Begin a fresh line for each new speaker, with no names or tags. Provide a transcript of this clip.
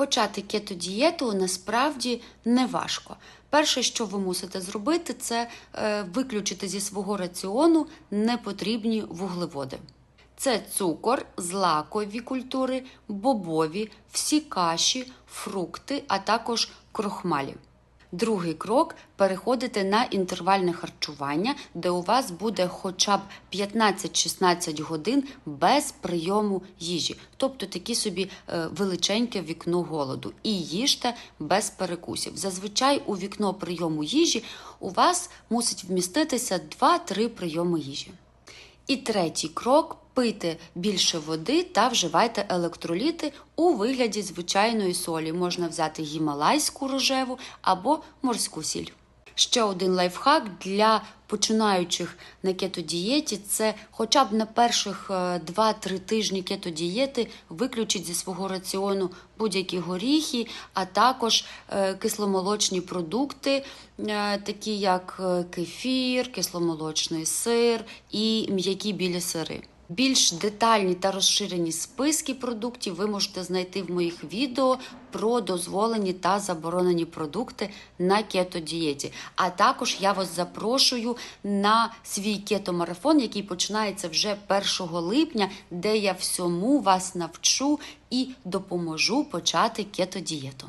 Почати кетодієту насправді не важко. Перше, що ви мусите зробити, це е, виключити зі свого раціону непотрібні вуглеводи. Це цукор, злакові культури, бобові, всі каші, фрукти, а також крохмалі. Другий крок переходити на інтервальне харчування, де у вас буде хоча б 15-16 годин без прийому їжі, тобто такі собі е, величеньке вікно голоду. І їжте без перекусів. Зазвичай у вікно прийому їжі у вас мусить вміститися 2-3 прийоми їжі. І третій крок пийте більше води та вживайте електроліти у вигляді звичайної солі. Можна взяти гімалайську рожеву або морську сіль. Ще один лайфхак для починаючих на кетодієті – це хоча б на перших е, 2-3 тижні кетодієти виключіть зі свого раціону будь-які горіхи, а також е, кисломолочні продукти, е, такі як е, кефір, кисломолочний сир і м'які білі сири. Більш детальні та розширені списки продуктів ви можете знайти в моїх відео про дозволені та заборонені продукти на кетодієті. А також я вас запрошую на свій кетомарафон, який починається вже 1 липня, де я всьому вас навчу і допоможу почати кетодієту.